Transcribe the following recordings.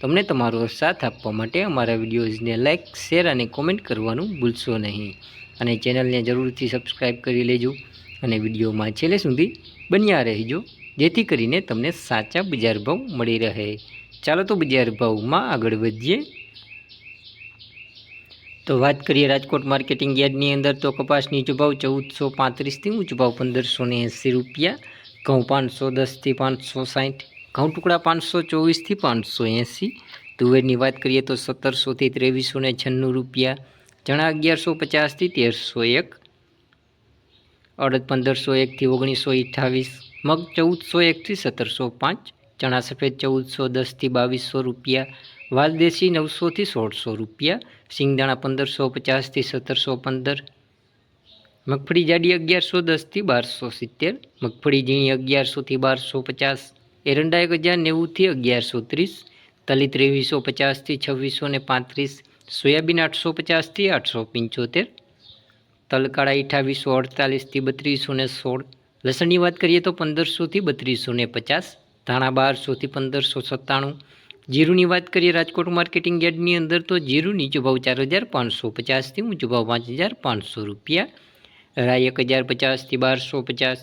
તમને તમારો સાથ આપવા માટે અમારા વિડીયોઝને લાઇક શેર અને કોમેન્ટ કરવાનું ભૂલશો નહીં. અને ચેનલને જરૂરથી સબસ્ક્રાઈબ કરી લેજો અને વિડીયોમાં છેલ્લે સુધી બન્યા રહેજો, જેથી કરીને તમને સાચા બજાર ભાવ મળી રહે. ચાલો તો બજાર ભાવમાં આગળ વધીએ. તો વાત કરીએ રાજકોટ માર્કેટિંગ યાર્ડની અંદર તો કપાસ નીચો ભાવ ચૌદસો પાંત્રીસથી ઊંચો ભાવ પંદરસો ને એંસી રૂપિયા, ઘઉં પાંચસો દસથી પાંચસો સાઠ ઘઉં ટુકડા પાંચસો ચોવીસથી પાંચસો એંસી. તુવેરની વાત કરીએ તો સત્તરસોથી ત્રેવીસો ને છન્નું રૂપિયા. ચણા અગિયારસો પચાસથી તેરસો એક. અડદ પંદરસો એકથી ઓગણીસો અઠ્ઠાવીસ. મગ ચૌદસો એકથી સત્તરસો પાંચ. ચણા સફેદ ચૌદસો દસથી બાવીસો રૂપિયા. વાલદેશી નવસોથી સોળસો રૂપિયા. સિંગદાણા પંદરસો પચાસથી સત્તરસો પંદર. મગફળી જાડી અગિયારસો દસથી બારસો સિત્તેર. મગફળી ઝીણી અગિયારસોથી બારસો પચાસ. એરંડા એક હજાર નેવુંથી અગિયારસો ત્રીસ, તલી ત્રેવીસો પચાસથી છવ્વીસો ને પાંત્રીસ, સોયાબીન આઠસો પચાસથી આઠસો પંચોતેર, તલકાળા અઠાવીસો અડતાલીસથી બત્રીસો ને સોળ, લસણની વાત કરીએ તો પંદરસોથી બત્રીસો ને પચાસ, ધાણા બારસોથી પંદરસો સત્તાણું, જીરુની વાત કરીએ રાજકોટ માર્કેટિંગ યાર્ડની અંદર તો જીરું નીચો ભાવ ચાર હજાર પાંચસો પચાસથી ઊંચો ભાવ પાંચ હજાર પાંચસો રૂપિયા રાય એક હજાર પચાસથી બારસો પચાસ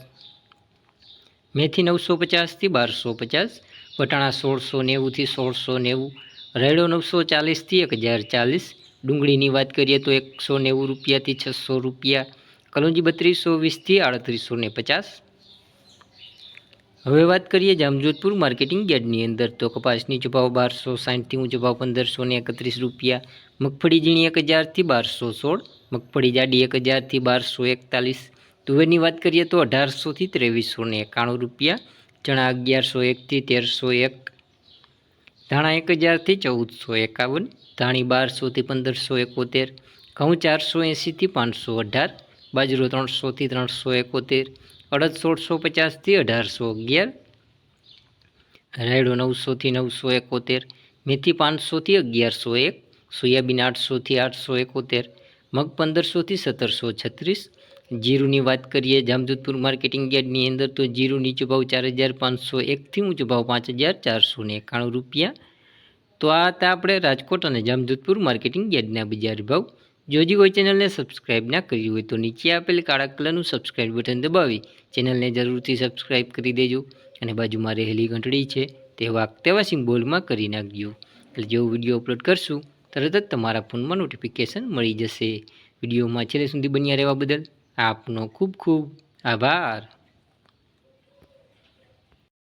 મેથી નવસો પચાસથી બારસો પચાસ, વટાણા સોળસો નેવુંથી સોળસો નેવું, રેડો નવસો ચાલીસથી એક હજાર ચાલીસ, ડુંગળીની વાત કરીએ તો એકસો નેવું રૂપિયાથી છસો રૂપિયા, કલોંજી બત્રીસો વીસથી આડત્રીસો ને પચાસ. હવે વાત કરીએ જામજોધપુર માર્કેટિંગ યાર્ડની અંદર તો કપાસની ભાવ બારસો સાઠથી ઊંચો ભાવ પંદરસો ને એકત્રીસ રૂપિયા, મગફળી ઝીણી એક હજારથી બારસો સોળ, મગફળી જાડી એક હજારથી બારસો એકતાલીસ તુવેરની વાત કરીએ તો અઢારસોથી ત્રેવીસો ને એકાણું રૂપિયા, ચણા અગિયારસો એકથી તેરસો એક, ધાણા એક હજારથી ચૌદસો એકાવન, ધાણી બારસોથી પંદરસો એકોતેર, ઘઉં ચારસો એંસીથી પાંચસો અઢાર, બાજરો ત્રણસોથી ત્રણસો એકોતેર, અડદ સોળસો પચાસથી અઢારસો અગિયાર, રાયડો નવસોથી નવસો એકોતેર, મેથી પાંચસોથી અગિયારસો એક, સોયાબીન આઠસોથી આઠસો એકોતેર, મગ પંદરસોથી સત્તરસો છત્રીસ જીરુની વાત કરીએ, જામજોધપુર માર્કેટિંગ યાર્ડની અંદર તો જીરું નીચો ભાવ ચાર હજાર પાંચસો એકથી ઊંચો ભાવ પાંચ હજાર ચારસો ને એકાણું રૂપિયા. તો આ હતા આપણે રાજકોટ અને જામજોધપુર માર્કેટિંગ યાર્ડના બજાર ભાવ. જોજી હોય ચેનલને સબસ્ક્રાઇબ ના કરી હોય તો નીચે આપેલ કાળા કલરનું સબસ્ક્રાઇબ બટન દબાવી ચેનલને જરૂરથી સબસ્ક્રાઇબ કરી દેજો અને બાજુમાં રહેલી ઘંટડી છે તેવા તેવા સિમ્બોલમાં કરી નાખજો. એટલે જેવો વીડિયો અપલોડ કરશું, તરત જ તમારા ફોનમાં નોટિફિકેશન મળી જશે. વિડીયોમાં છેલ્લે સુધી બન્યા રહેવા બદલ આપનો ખૂબ ખૂબ આભાર.